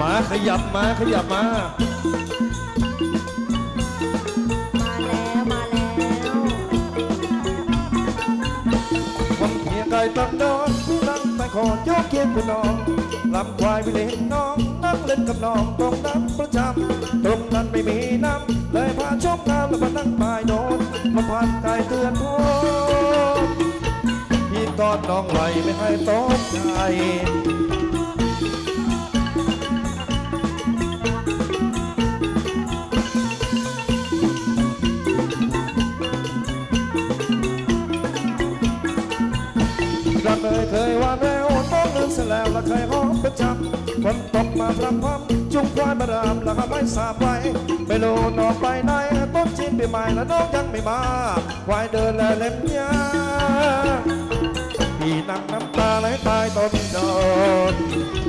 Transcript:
มาขยับมาขยับมา มาแล้วมาแล้วคนเมียไก่ตักดอนนั่งแต่คอนยกเกียงคุณน้องลำควายไปเล่นน้องนั่งเล่นกับน้องตรงนั้นประจำตรงนั้นไม่มีน้ำเลยพาชมน้ำแล้วมานั่งปลายโดนมาพันไก่เตือนพ่อพี่กอดน้องไว้ไม่ให้ตกใจ รักเลยเคยว่าแล้วต้องลืมเสียแล้วและเคยหอมประจำฝนตกมาพรำพรำจุงควายมารามแล้วก็ไม่สาบไว้ไม่รู้นอนไปไหนต้นจีนปีใหม่แล้วน้องยังไม่มาควายเดินและเล็บยาพี่นั่งน้ำตาไหลตายต้นดอน